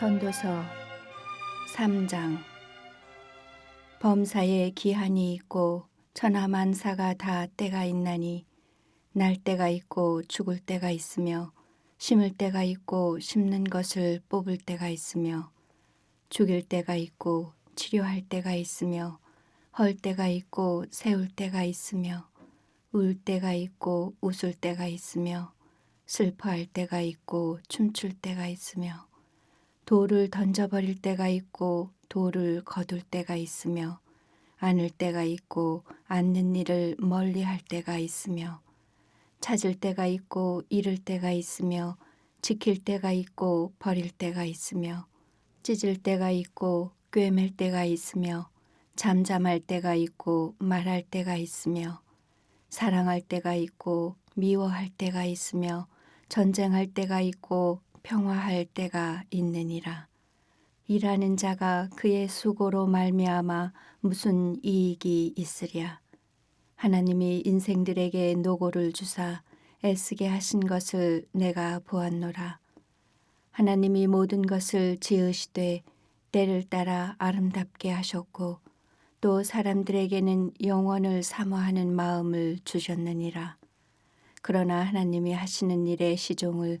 사무엘후서 3장. 범사에 기한이 있고 천하만사가 다 때가 있나니 날 때가 있고 죽을 때가 있으며 심을 때가 있고 심는 것을 뽑을 때가 있으며 죽일 때가 있고 치료할 때가 있으며 헐 때가 있고 세울 때가 있으며 울 때가 있고 웃을 때가 있으며 슬퍼할 때가 있고 춤출 때가 있으며 돌을 던져버릴 때가 있고 돌을 거둘 때가 있으며 안을 때가 있고 앉는 일을 멀리 할 때가 있으며 찾을 때가 있고 잃을 때가 있으며 지킬 때가 있고 버릴 때가 있으며 찢을 때가 있고 꿰맬 때가 있으며 잠잠할 때가 있고 말할 때가 있으며 사랑할 때가 있고 미워할 때가 있으며 전쟁할 때가 있고 평화할 때가 있느니라. 일하는 자가 그의 수고로 말미암아 무슨 이익이 있으랴. 하나님이 인생들에게 노고를 주사 애쓰게 하신 것을 내가 보았노라. 하나님이 모든 것을 지으시되 때를 따라 아름답게 하셨고 또 사람들에게는 영원을 사모하는 마음을 주셨느니라. 그러나 하나님이 하시는 일의 시종을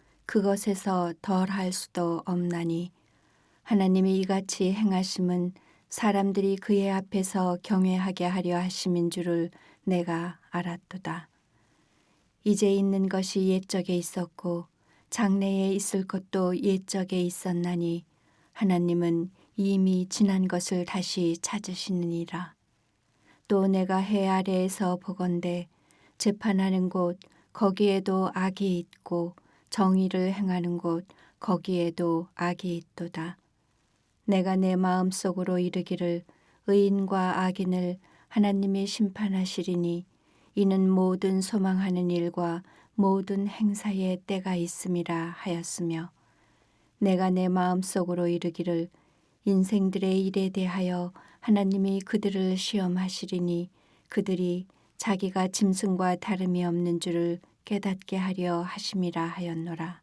그것에서 덜 할 수도 없나니 하나님이 이같이 행하심은 사람들이 그의 앞에서 경외하게 하려 하심인 줄을 내가 알았도다. 이제 있는 것이 옛적에 있었고 장래에 있을 것도 옛적에 있었나니 하나님은 이미 지난 것을 다시 찾으시느니라. 또 내가 해 아래에서 보건대 재판하는 곳 거기에도 악이 있고 정의를 행하는 곳 거기에도 악이 있도다. 내가 내 마음 속으로 이르기를 의인과 악인을 하나님이 심판하시리니 이는 모든 소망하는 일과 모든 행사에 때가 있음이라 하였으며 내가 내 마음 속으로 이르기를 인생들의 일에 대하여 하나님이 그들을 시험하시리니 그들이 자기가 짐승과 다름이 없는 줄을 깨닫게 하려 하심이라 하였노라.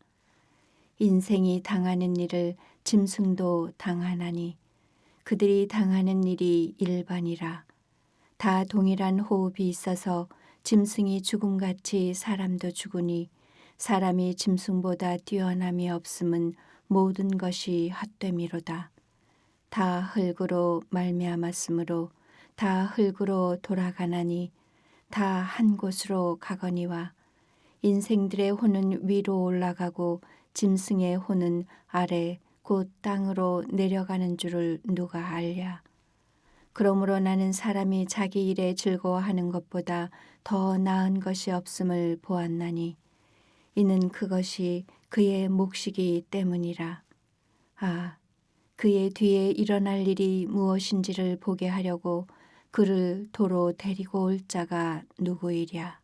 인생이 당하는 일을 짐승도 당하나니 그들이 당하는 일이 일반이라. 다 동일한 호흡이 있어서 짐승이 죽음같이 사람도 죽으니 사람이 짐승보다 뛰어남이 없음은 모든 것이 헛됨이로다. 다 흙으로 말미암았으므로 다 흙으로 돌아가나니 다 한 곳으로 가거니와 인생들의 혼은 위로 올라가고 짐승의 혼은 아래 곧 땅으로 내려가는 줄을 누가 알랴. 그러므로 나는 사람이 자기 일에 즐거워하는 것보다 더 나은 것이 없음을 보았나니 이는 그것이 그의 몫이기 때문이라. 아, 그의 뒤에 일어날 일이 무엇인지를 보게 하려고 그를 도로 데리고 올 자가 누구이랴.